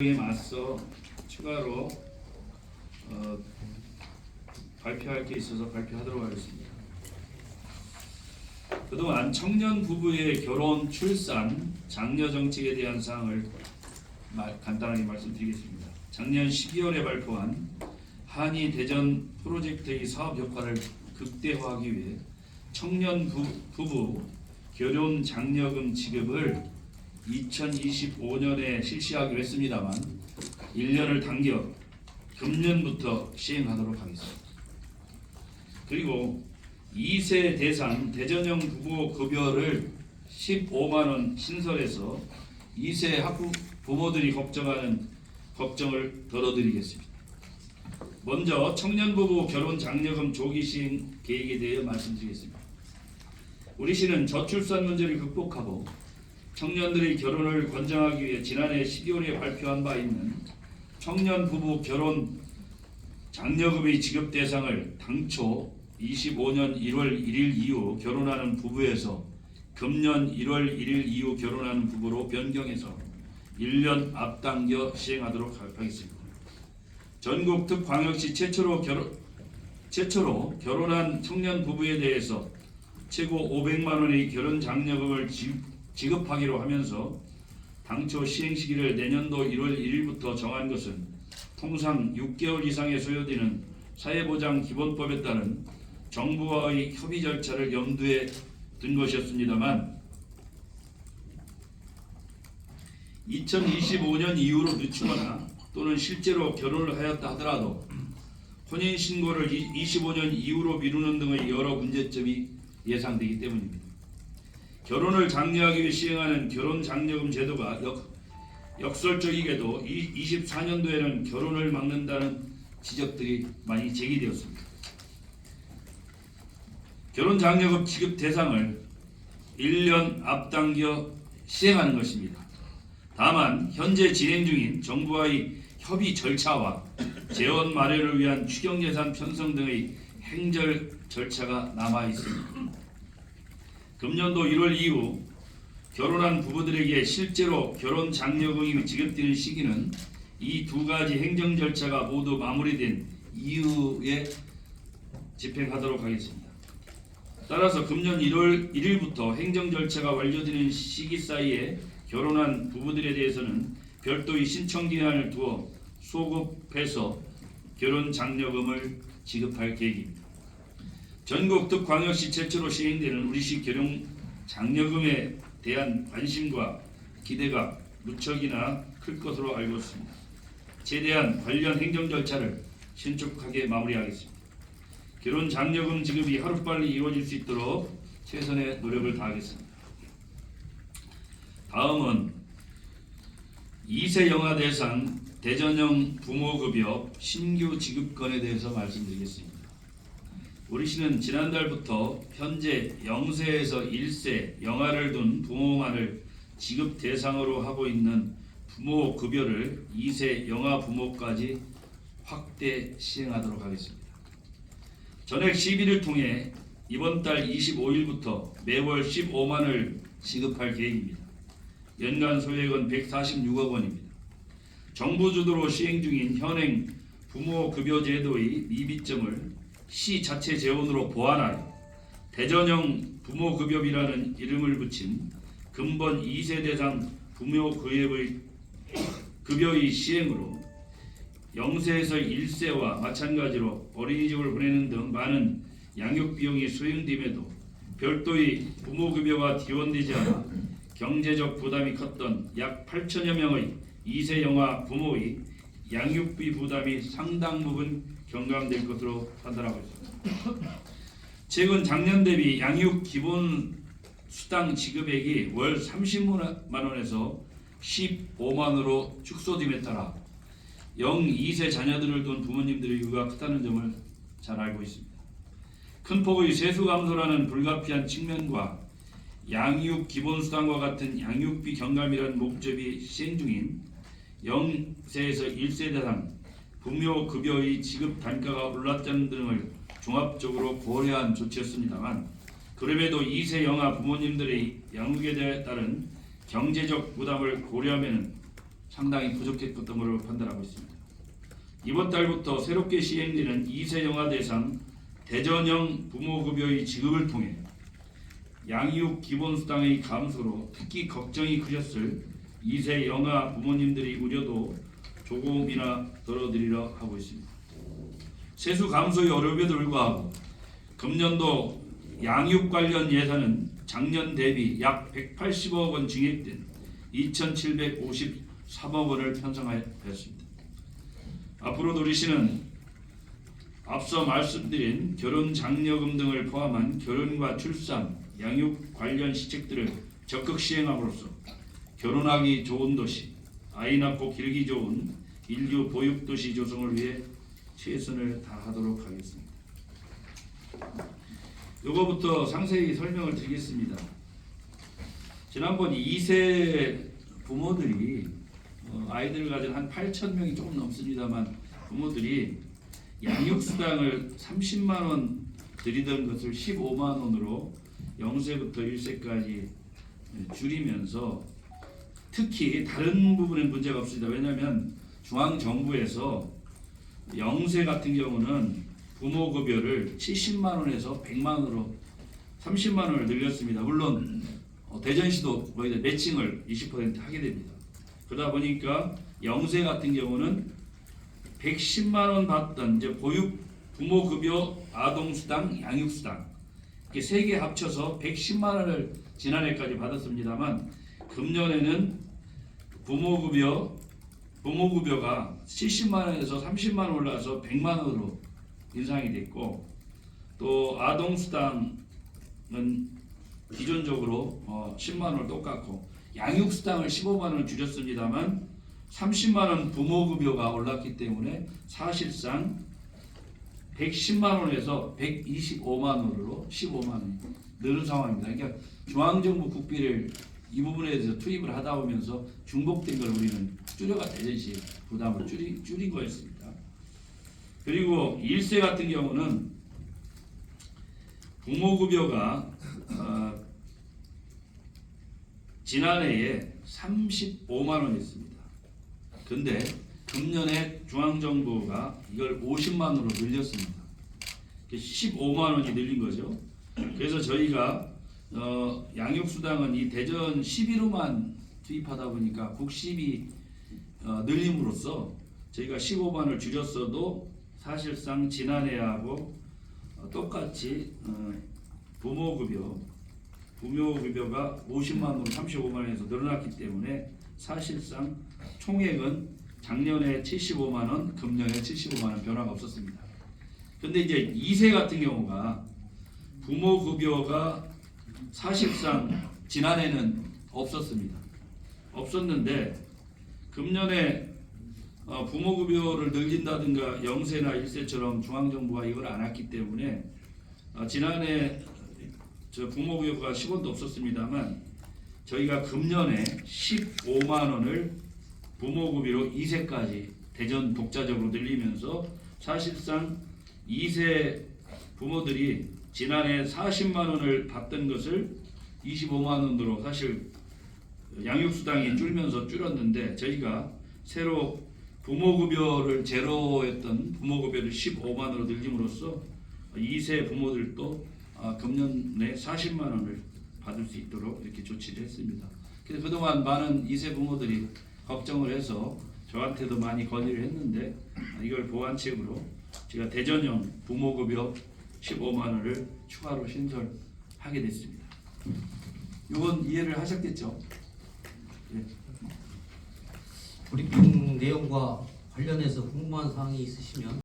에 맞서 추가로 어, 발표할 게 있어서 발표하도록 하겠습니다. 그동안 청년 부부의 결혼, 출산, 장려 정책에 대한 사항을 말- 간단하게 말씀드리겠습니다. 작년 12월에 발표한 한이 대전 프로젝트의 사업 효과를 극대화하기 위해 청년 부, 부부 결혼 장려금 지급을 2025년에 실시하기로 했습니다만 1년을 당겨 금년부터 시행하도록 하겠습니다. 그리고 2세 대상 대전형 부모 급여를 15만 원 신설해서 2세 학부 부모들이 걱정하는 걱정을 덜어드리겠습니다. 먼저 청년 부부 결혼 장려금 조기 시행 계획에 대해 말씀드리겠습니다. 우리 시는 저출산 문제를 극복하고 청년들의 결혼을 권장하기 위해 지난해 12월에 발표한 바 있는 청년 부부 결혼 장려금의 지급 대상을 당초 25년 1월 1일 이후 결혼하는 부부에서 금년 1월 1일 이후 결혼하는 부부로 변경해서 1년 앞당겨 시행하도록 하- 하겠습니다. 전국 특 광역시 최초로 결혼 최초로 결혼한 청년 부부에 대해서 최고 500만 원의 결혼 장려금을 지- 지급하기로 하면서 당초 시행 시기를 내년도 1월 1일부터 정한 것은 통상 6개월 이상의 소요되는 사회보장 기본법에 따른 정부와의 협의 절차를 염두에 둔 것이었습니다만 2025년 이후로 늦추거나 또는 실제로 결혼을 하였다 하더라도 혼인 신고를 25년 이후로 미루는 등의 여러 문제점이 예상되기 때문입니다. 결혼을 장려하기 위해 시행하는 결혼 장려금 제도가 역, 역설적이게도 24년도에는 결혼을 막는다는 지적들이 많이 제기되었습니다. 결혼 장려금 지급 대상을 1년 앞당겨 시행하는 것입니다. 다만 현재 진행 중인 정부와의 협의 절차와 재원 마련을 위한 추경 예산 편성 등의 행정 절차가 남아 있습니다. 금년도 1월 이후 결혼한 부부들에게 실제로 결혼 장려금이 지급되는 시기는 이 두 가지 행정 절차가 모두 마무리된 이후에 집행하도록 하겠습니다. 따라서 금년 1월 1일부터 행정 절차가 완료되는 시기 사이에 결혼한 부부들에 대해서는 별도의 신청 기한을 두어 소급해서 결혼 장려금을 지급할 계획입니다. 전국 특광역시 최초로 시행되는 우리시 결혼 장려금에 대한 관심과 기대가 무척이나 클 것으로 알고 있습니다. 제대한 관련 행정 절차를 신속하게 마무리하겠습니다. 결혼 장려금 지급이 하루빨리 이루어질 수 있도록 최선의 노력을 다하겠습니다. 다음은 2세 영아 대상 대전형 부모급여 신규 지급건에 대해서 말씀드리겠습니다. 우리 시는 지난달부터 현재 0세에서 1세 영아를 둔 부모만을 지급 대상으로 하고 있는 부모 급여를 2세 영아 부모까지 확대 시행하도록 하겠습니다. 전액 시비를 통해 이번 달 25일부터 매월 15만을 지급할 계획입니다. 연간 소액은 146억 원입니다. 정부 주도로 시행 중인 현행 부모 급여 제도의 미비점을 시 자체 재원으로 보완하여 대전형 부모 급여비라는 이름을 붙인 근본 2세 대상 부모 급여의 시행으로 0세에서 1세와 마찬가지로 어린이집을 보내는 등 많은 양육 비용이 수행됨에도 별도의 부모 급여가 지원되지 않아 경제적 부담이 컸던 약 8천여 명의 2세 영아 부모의 양육비 부담이 상당 부분 경감될 것으로 판단하고 있습니다. 최근 작년 대비 양육 기본 수당 지급액이 월 30만 원에서 15만 원으로 축소됨에 따라 0, 2세 자녀들을 둔 부모님들의 유가 크다는 점을 잘 알고 있습니다. 큰 폭의 세수 감소라는 불가피한 측면과 양육 기본수당과 같은 양육비 경감이라는 목적이 시행 중인 0세에서 1세 대상 급여의 지급 단가가 올랐다는 등을 종합적으로 고려한 조치였습니다만 그럼에도 2세 영아 부모님들의 양육에 따른 경제적 부담을 고려하면 상당히 부족했던 것으로 판단하고 있습니다. 이번 달부터 새롭게 시행되는 2세 영아 대상 대전형 부모급여의 지급을 통해 양육 기본수당의 감소로 특히 걱정이 크셨을 2세 영아 부모님들의 우려도 조금이나 덜어드리려 하고 있습니다. 세수 감소의 어려움에도 불구하고 금년도 양육 관련 예산은 작년 대비 약 180억 원 증액된 2,753억 원을 편성하였습니다. 앞으로도 우리 시는 앞서 말씀드린 결혼 장려금 등을 포함한 결혼과 출산, 양육 관련 시책들을 적극 시행함으로써 결혼하기 좋은 도시, 아이 낳고 길기 좋은 인류 보육 도시 조성을 위해 최선을 다하도록 하겠습니다. 요거부터 상세히 설명을 드리겠습니다. 지난번 2세 부모들이 어, 아이들을 가진 한 8천 명이 조금 넘습니다만 부모들이 양육수당을 30만 원 드리던 것을 15만 원으로 0세부터 1세까지 줄이면서 특히 다른 부분엔 문제가 없습니다. 왜냐하면 중앙 정부에서 0세 같은 경우는 부모 급여를 70만 원에서 100만 원으로 30만 원을 늘렸습니다. 물론 어, 대전시도 거의 다 매칭을 20% 하게 됩니다. 그러다 보니까 0세 같은 경우는 110만 원 받던 이제 보육 부모 급여 아동 수당 양육 수당 이렇게 세 개 합쳐서 110만 원을 지난해까지 받았습니다만 금년에는 부모 급여 부모 급여가 70만 원에서 30만 원 올라서 100만 원으로 인상이 됐고 또 아동 수당은 기존적으로 어, 10만 원을 똑같고 양육 수당을 15만 원을 줄였습니다만 30만 원 부모 급여가 올랐기 때문에 사실상 110만 원에서 125만 원으로 15만 원이 늘은 상황입니다. 그러니까 중앙정부 국비를 이 부분에 대해서 투입을 하다 보면서 중복된 걸 우리는 줄여가 대전시 부담을 줄이, 줄인 거였습니다. 그리고 1세 같은 경우는 부모급여가 어, 지난해에 35만 원이었습니다. 근데 금년에 중앙정부가 이걸 50만 원으로 늘렸습니다. 15만 원이 늘린 거죠. 그래서 저희가 어, 양육수당은 이 대전 11호만 투입하다 보니까 국십이 어, 늘림으로써 저희가 15만 원을 줄였어도 사실상 지난해하고 어, 똑같이 어, 부모급여 부모급여가 50만 원으로 35만 원에서 늘어났기 때문에 사실상 총액은 작년에 75만 원, 금년에 75만 원 변화가 없었습니다. 근데 이제 2세 같은 경우가 부모급여가 사실상 지난해는 없었습니다. 없었는데 금년에 어, 부모급여를 늘린다든가 0세나 1세처럼 중앙정부가 이걸 안 했기 때문에 어, 지난해 저 부모급여가 10원도 없었습니다만 저희가 금년에 15만 원을 부모급여로 2세까지 대전 독자적으로 늘리면서 사실상 2세 부모들이 지난해 40만 원을 받던 것을 25만 원으로 사실 양육수당이 줄면서 줄었는데 저희가 새로 부모급여를 제로했던 부모급여를 15만 원으로 늘림으로써 2세 부모들도 아, 금년에 40만 원을 받을 수 있도록 이렇게 조치를 했습니다. 그래서 그동안 많은 2세 부모들이 걱정을 해서 저한테도 많이 건의를 했는데 아, 이걸 보완책으로 제가 대전형 부모급여 15만 원을 추가로 신설하게 됐습니다. 이건 이해를 하셨겠죠? 예. 브리핑 내용과 관련해서 궁금한 사항이 있으시면